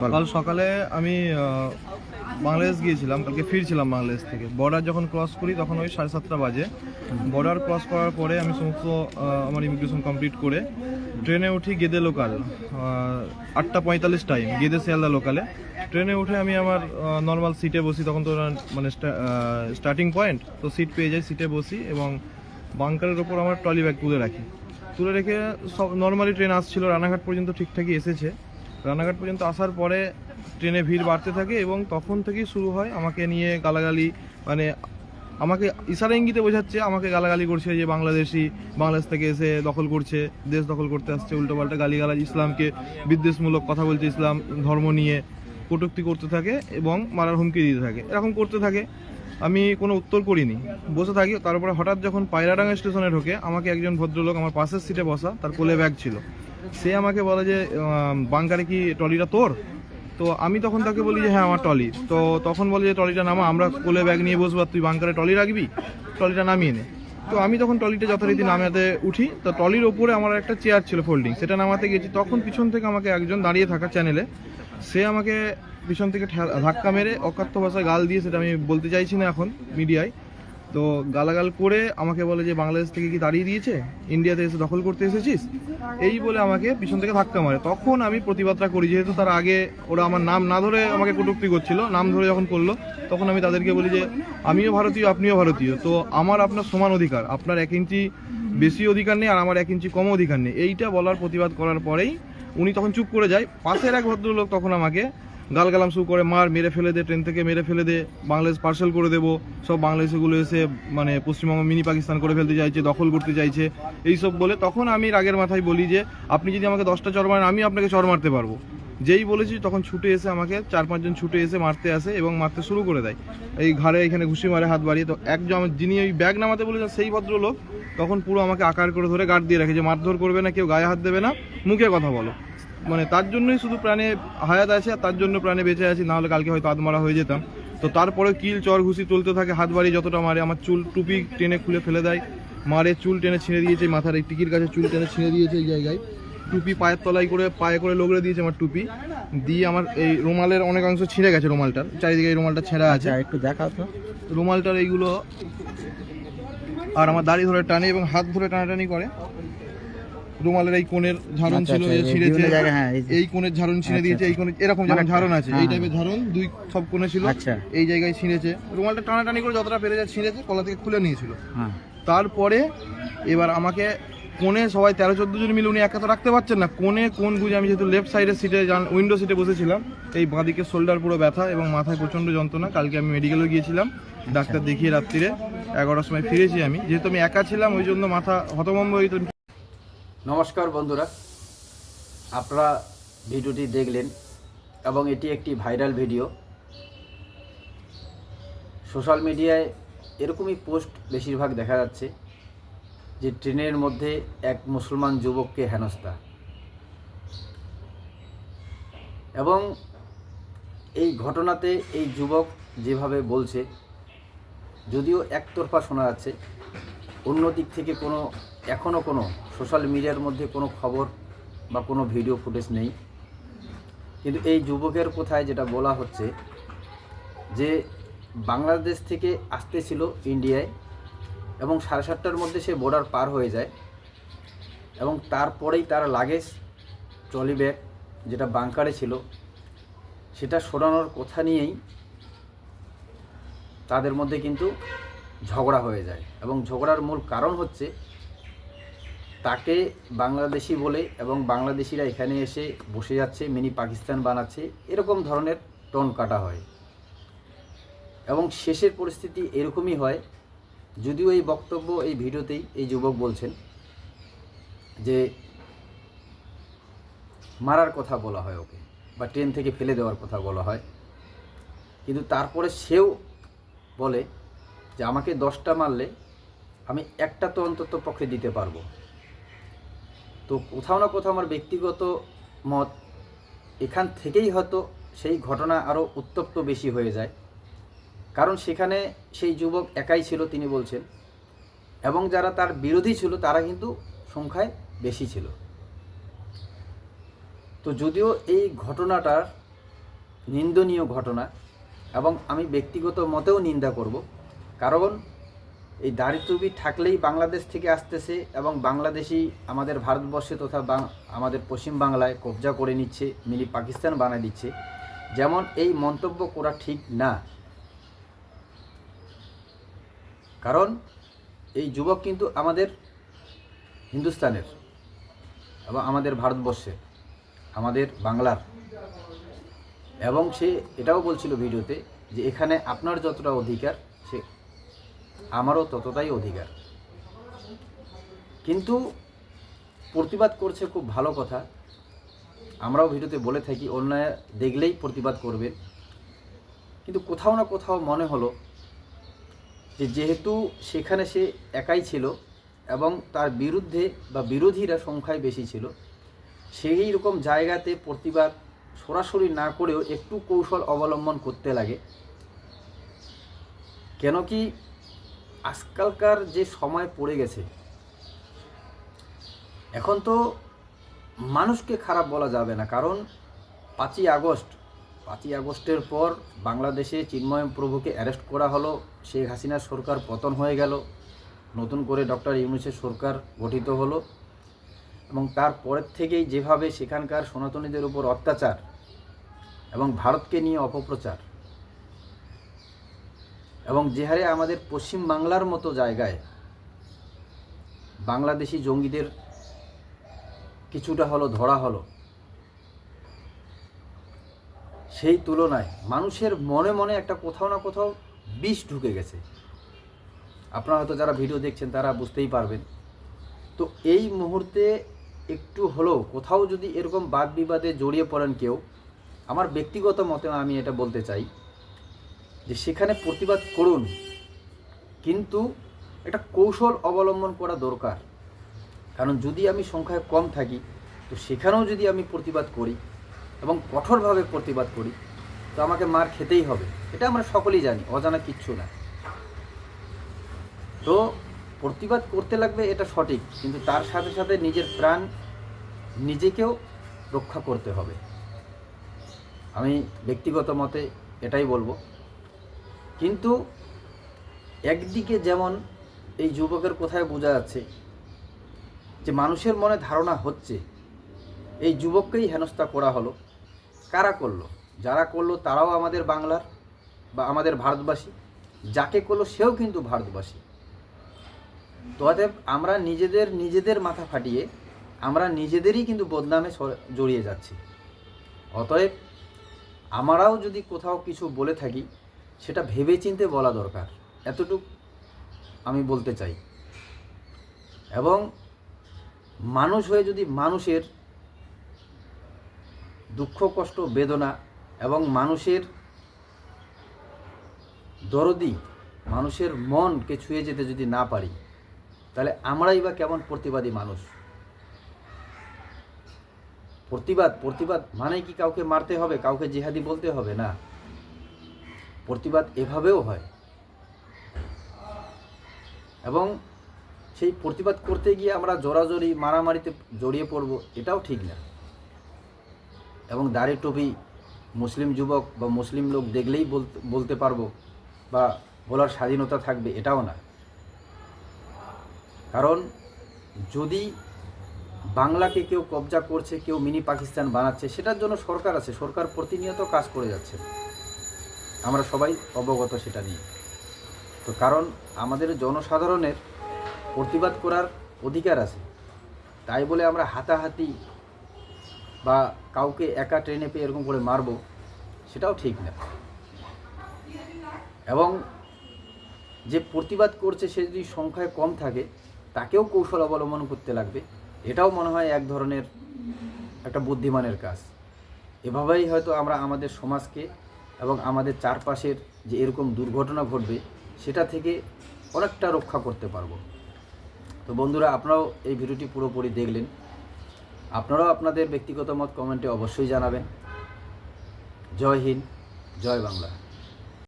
কাল সকালে আমি বাংলাদেশ গিয়েছিলাম, কালকে ফিরছিলাম বাংলাদেশ থেকে। বর্ডার যখন ক্রস করি, তখন ওই সাড়ে সাতটা বাজে। বর্ডার ক্রস করার পরে আমি সমস্ত আমার ইমিগ্রেশন কমপ্লিট করে ট্রেনে উঠি গেদে লোকাল আটটা পঁয়তাল্লিশ টাইম গেদে শিয়ালদা লোকালে ট্রেনে উঠে আমি আমার নর্মাল সিটে বসি, তখন তো মানে স্টার্টিং পয়েন্ট তো সিট পেয়ে যাই সিটে বসি এবং বাংকারের ওপর আমার ট্রলি ব্যাগ তুলে রাখি। তুলে রেখে সব নর্মালি ট্রেন আসছিল, রানাঘাট পর্যন্ত ঠিকঠাকই এসেছে। রানাঘাট পর্যন্ত আসার পরে ট্রেনে ভিড় বাড়তে থাকে এবং তখন থেকেই শুরু হয় আমাকে নিয়ে গালাগালি মানে আমাকে ইশারা ইঙ্গিতে বোঝাচ্ছে, আমাকে গালাগালি করছে যে বাংলাদেশি, বাংলাদেশ থেকে এসে দখল করছে, দেশ দখল করতে আসছে, উল্টোপাল্টা গালিগালাজ, ইসলামকে বিদ্বেষমূলক কথা বলছে, ইসলাম, ধর্ম নিয়ে কটুক্তি করতে থাকে এবং মারার হুমকি দিতে থাকে। এরকম করতে থাকে। আমি কোনো উত্তর করিনি। বসে থাকি, তারপরে হঠাৎ যখন পায়রাডাঙ্গা স্টেশনে ঢোকে, আমাকে একজন ভদ্রলোক আমার পাশের সিটে বসা, তার কোলে ব্যাগ ছিল। সে আমাকে বলে যে বাংকারে কি ট্রলিটা তোর? তো আমি তখন তাকে বলি যে হ্যাঁ আমার ট্রলি। তো তখন বলে যে, ট্রলিটা নামা, আমরা কোলে ব্যাগ নিয়ে বসবো তুই বাংকারে ট্রলি রাখবি? ট্রলিটা নামিয়ে নে। তো আমি তখন ট্রলিটা যথারীতি নামাতে উঠি। তো ট্রলির ওপরে আমার একটা চেয়ার ছিল ফোল্ডিং, সেটা নামাতে গেছি তখন পিছন থেকে আমাকে একজন দাঁড়িয়ে থাকা চ্যানেলে, সে আমাকে পিছন থেকে ধাক্কা মেরে অকাত্য ভাষায় গাল দিয়ে, সেটা আমি বলতে চাইছি না এখন মিডিয়ায় তো গালাগাল করে আমাকে বলে যে, বাংলাদেশ থেকে কি দাঁড়িয়ে দিয়েছে? ইন্ডিয়াতে এসে দখল করতে এসেছিস? এই বলে আমাকে পিছন থেকে ধাক্কা মারে। তখন আমি প্রতিবাদটা করি, যেহেতু তার আগে ওরা আমার নাম না ধরে আমাকে কটূক্তি করছিল, নাম ধরে যখন করল, তখন আমি তাদেরকে বলি যে, আমিও ভারতীয়, আপনিও ভারতীয়। তো আমার আপনার সমান অধিকার, আপনার এক ইঞ্চি বেশি অধিকার নেই আর আমার এক ইঞ্চি কম অধিকার নেই। এইটা বলার প্রতিবাদ করার পরেই উনি তখন চুপ করে যায়। পাশের এক ভদ্রলোক তখন আমাকে গালগালাম শুরু করে মার মেরে ফেলে দে, ট্রেন থেকে মেরে ফেলে দে, বাংলাদেশ পার্সেল করে দেবো। সব বাংলাদেশিগুলো এসে মানে পশ্চিমবঙ্গ, মিনি পাকিস্তান করে ফেলতে চাইছে, দখল করতে চাইছে। এইসব বলে তখন আমি রাগের মাথায় বলি যে, আপনি যদি আমাকে দশটা চর মারেন, আমি আপনাকে চর মারতে পারব। যেই বলেছি, তখন ছুটে এসে আমাকে চার পাঁচজন ছুটে এসে মারতে আসে এবং মারতে শুরু করে দেয়। এই ঘাড়ে এখানে ঘুষি মারে, হাত বাড়িয়ে তো একজন যিনি ওই ব্যাগ নামাতে বলেছেন সেই ভদ্রলোক তখন পুরো আমাকে আকার করে ধরে গার্ড দিয়ে রাখে যে, মারধর করবে না, কেউ গায়ে হাত দেবে না, মুখে কথা বলো। মানে তার জন্যই শুধু প্রাণে হায়াত আছে আর তার জন্য প্রাণে বেঁচে আছি নাহলে কালকে হয়তো আদমারা হয়ে যেতাম। তো তারপরে কিল চর ঘুষি চলতে থাকে হাত বাড়ি যতটা মারে আমার চুল টুপি টেনে খুলে ফেলে দেয়। মারে চুল টেনে ছিঁড়ে দিয়েছে মাথার এই টিকির কাছে চুল টেনে ছিঁড়ে দিয়েছে এই জায়গায়। টুপি পায়ের তলায় করে পায়ে করে লগড়ে দিয়েছে আমার টুপি। দিয়ে আমার এই রুমালের অনেক অংশ ছিঁড়ে গেছে রুমালটার চারিদিকে এই রুমালটা ছেঁড়া আছে। আচ্ছা একটু দেখাও তো। রুমালটার এইগুলো আর আমার দাড়ি ধরে টানে এবং হাত ধরে টানাটানি করে। রুমালের এই কোণের ঝাড়ন আচ্ছা, ছিল আচ্ছা, ছিঁড়েছে। হ্যাঁ, এই কোণের ঝাড়ন ছিঁড়ে আচ্ছা, দিয়েছে এই কোণে এরকম যেমন মানে- ঝাড়ন আছে হ্যাঁ, এই হ্যাঁ। টাইপের ঝাড়ন দুই সব কোণে ছিল। এই জায়গায় ছিঁড়েছে। রুমালটা টানাটানি করে যতটা পেরে যা ছিঁড়েছে কলা থেকে খুলে নিয়েছিল। হ্যাঁ। তারপরে এবার আমাকে কোণে সবাই তেরো চোদ্দ জন মিলে উনি একা তো রাখতে পারছেন না। কোণে কোন গুজে আমি যেহেতু লেফট সাইডের সিটে উইন্ডো সিটে বসেছিলাম এই বাঁদিকে শোল্ডার পুরো ব্যথা এবং মাথায় প্রচণ্ড যন্ত্রণা। কালকে আমি মেডিকেলে গিয়েছিলাম ডাক্তার দেখিয়ে রাত্রিরে এগারোটার সময় ফিরেছি আমি। যেহেতু আমি একা ছিলাম ওই জন্য মাথা হতভম্ব হয়ে। নমস্কার বন্ধুরা, আপনারা ভিডিওটি দেখলেন এবং এটি একটি ভাইরাল ভিডিও। সোশ্যাল মিডিয়ায় এরকমই পোস্ট বেশিরভাগ দেখা যাচ্ছে যে ট্রেনের মধ্যে এক মুসলমান যুবককে হেনস্থা। এবং এই ঘটনাতে এই যুবক যেভাবে বলছে, যদিও একতরফা শোনা যাচ্ছে, অন্য দিক থেকে কোনো এখনও কোনো সোশ্যাল মিডিয়ার মধ্যে কোনো খবর বা কোনো ভিডিও ফুটেজ নেই। কিন্তু এই যুবকের কোথায় যেটা বলা হচ্ছে যে বাংলাদেশ থেকে আসতেছিল ইন্ডিয়ায় এবং সাড়ে সাতটার মধ্যে সে বর্ডার পার হয়ে যায় এবং তারপরেই তার লাগেজ ট্রলি ব্যাগ যেটা বাংকারে ছিল, সেটা সরানোর কথা নিয়েই তাদের মধ্যে কিন্তু ঝগড়া হয়ে যায়। এবং ঝগড়ার মূল কারণ হচ্ছে তাকে বাংলাদেশি বলে এবং বাংলাদেশিরা এখানে এসে বসে যাচ্ছে, মিনি পাকিস্তান বানাচ্ছে, এরকম ধরনের টন কাটা হয়। এবং শেষের পরিস্থিতি এরকমই হয়, যদিও এই বক্তব্য এই ভিডিওতেই এই যুবক বলছেন যে মারার কথা বলা হয় ওকে, বা ট্রেন থেকে ফেলে দেওয়ার কথা বলা হয়। কিন্তু তারপরে সেও বলে যে আমাকে দশটা মারলে আমি একটা তো অন্তত পক্ষে দিতে পারব। তো কোথাও না কোথাও আমার ব্যক্তিগত মত এখান থেকেই হয়তো সেই ঘটনা আরও উত্তপ্ত বেশি হয়ে যায়। কারণ সেখানে সেই যুবক একাই ছিল, তিনি বলছেন। এবং যারা তার বিরোধী ছিল, তারা কিন্তু সংখ্যায় বেশি ছিল। তো যদিও এই ঘটনাটার নিন্দনীয় ঘটনা, এবং আমি ব্যক্তিগত মতেও নিন্দা করব, কারণ এই দারিদ্রবি থাকলেই বাংলাদেশ থেকে আসতেছে এবং বাংলাদেশি আমাদের ভারতবর্ষে তথা আমাদের পশ্চিম বাংলায় কবজা করে নিচ্ছে, মিলি পাকিস্তান বানায় দিচ্ছে। যেমন এই মন্তব্য করা ঠিক না। কারণ এই যুবক কিন্তু আমাদের হিন্দুস্তানের এবং আমাদের ভারতবর্ষের, আমাদের বাংলার। এবং সে এটাও বলছিল ভিডিওতে যে এখানে আপনার যতটা অধিকার, সে আমারও ততটাই অধিকার। কিন্তু প্রতিবাদ করছে খুব ভালো কথা। আমরাও ভিডিওতে বলে থাকি, অন্যায় দেখলেই প্রতিবাদ করবে কিন্তু কোথাও না কোথাও মনে হলো যে যেহেতু সেখানে সে একাই ছিল এবং তার বিরুদ্ধে বা বিরোধীরা সংখ্যায় বেশি ছিল, সেই রকম জায়গাতে প্রতিবাদ সরাসরি না করেও একটু কৌশল অবলম্বন করতে লাগে। কেন কি আজকালকার যে সময় পড়ে গেছে, এখন তো মানুষকে খারাপ বলা যাবে না। কারণ পাঁচই আগস্ট, পাঁচই আগস্টের পর বাংলাদেশে চিন্ময় প্রভুকে অ্যারেস্ট করা হলো, শেখ হাসিনার সরকার পতন হয়ে গেল, নতুন করে ডক্টর ইউনুসের সরকার গঠিত হলো এবং তারপরের থেকেই যেভাবে সেখানকার সনাতনীদের উপর অত্যাচার এবং ভারতকে নিয়ে অপপ্রচার এবং যে হারে আমাদের পশ্চিম বাংলার মতো জায়গায় বাংলাদেশি জঙ্গিদের কিছুটা হলো, ধরা হলো, সেই তুলনায় মানুষের মনে মনে একটা কোথাও না কোথাও বিষ ঢুকে গেছে। আপনারা হয়তো যারা ভিডিও দেখছেন তারা বুঝতেই পারবেন। তো এই মুহূর্তে একটু হলেও কোথাও যদি এরকম বাদ বিবাদে জড়িয়ে পড়েন কেউ, আমার ব্যক্তিগত মতে আমি এটা বলতে চাই। যে সেখানে প্রতিবাদ করুন। কিন্তু একটা কৌশল অবলম্বন করা দরকার। কারণ যদি আমি সংখ্যায় কম থাকি, তো সেখানেও যদি আমি প্রতিবাদ করি এবং কঠোরভাবে প্রতিবাদ করি, তো আমাকে মার খেতেই হবে। এটা আমরা সকলেই জানি, অজানা কিচ্ছু না। তো প্রতিবাদ করতে লাগবে এটা সঠিক, কিন্তু তার সাথে সাথে নিজের প্রাণ নিজেকেও রক্ষা করতে হবে। আমি ব্যক্তিগত মতে এটাই বলব। কিন্তু একদিকে যেমন এই যুবকের কোথায় বোঝা যাচ্ছে যে মানুষের মনে ধারণা হচ্ছে, এই যুবককেই হেনস্থা করা হলো। কারা করল? যারা করল তারাও আমাদের বাংলার বা আমাদের ভারতবাসী। যাকে করল সেও কিন্তু ভারতবাসী। তো অতএব আমরা নিজেদের নিজেদের মাথা ফাটিয়ে আমরা নিজেদেরই কিন্তু বদনামে জড়িয়ে যাচ্ছি। অতএব আমরাও যদি কোথাও কিছু বলে থাকি সেটা ভেবেচিন্তে বলা দরকার। এতটুক আমি বলতে চাই। এবং মানুষ হয়ে যদি মানুষের দুঃখ, কষ্ট, বেদনা এবং মানুষের দরদি, মানুষের মনকে ছুঁয়ে যেতে যদি না পারি, তাহলে আমরাই বা কেমন প্রতিবাদী মানুষ? প্রতিবাদ প্রতিবাদ মানে কি কাউকে মারতে হবে, কাউকে জিহাদি বলতে হবে? না। প্রতিবাদ এভাবেও হয়। এবং সেই প্রতিবাদ করতে গিয়ে আমরা জোরাজোরি, মারামারিতে জড়িয়ে পড়ব, এটাও ঠিক না। এবং দাড়ি টুপি মুসলিম যুবক বা মুসলিম লোক দেখলেই বলতে পারব বা বলার স্বাধীনতা থাকবে, এটাও না। কারণ যদি বাংলাকে কেউ কবজা করছে, কেউ মিনি পাকিস্তান বানাচ্ছে, সেটার জন্য সরকার আছে, সরকার প্রতিনিয়ত কাজ করে যাচ্ছে। আমরা সবাই অবগত সেটা নিয়ে। তো কারণ আমাদের জনসাধারণের প্রতিবাদ করার অধিকার আছে। তাই বলে আমরা হাতাহাতি বা কাউকে একা ট্রেনে পেয়ে এরকম করে মারবো, সেটাও ঠিক না। এবং যে প্রতিবাদ করছে সে যদি সংখ্যায় কম থাকে, তাকেও কৌশল অবলম্বন করতে লাগবে। এটাও মনে হয় এক ধরনের একটা বুদ্ধিমানের কাজ। এভাবেই হয়তো আমরা আমাদের সমাজকে এবং আমাদের চারপাশের যে এরকম দুর্ঘটনা ঘটবে, সেটা থেকে অনেকটা রক্ষা করতে পারব। তো বন্ধুরা, আপনারাও এই ভিডিওটি পুরোপুরি দেখলেন। আপনারাও আপনাদের ব্যক্তিগত মত কমেন্টে অবশ্যই জানাবেন। জয় হিন্দ, জয় বাংলা।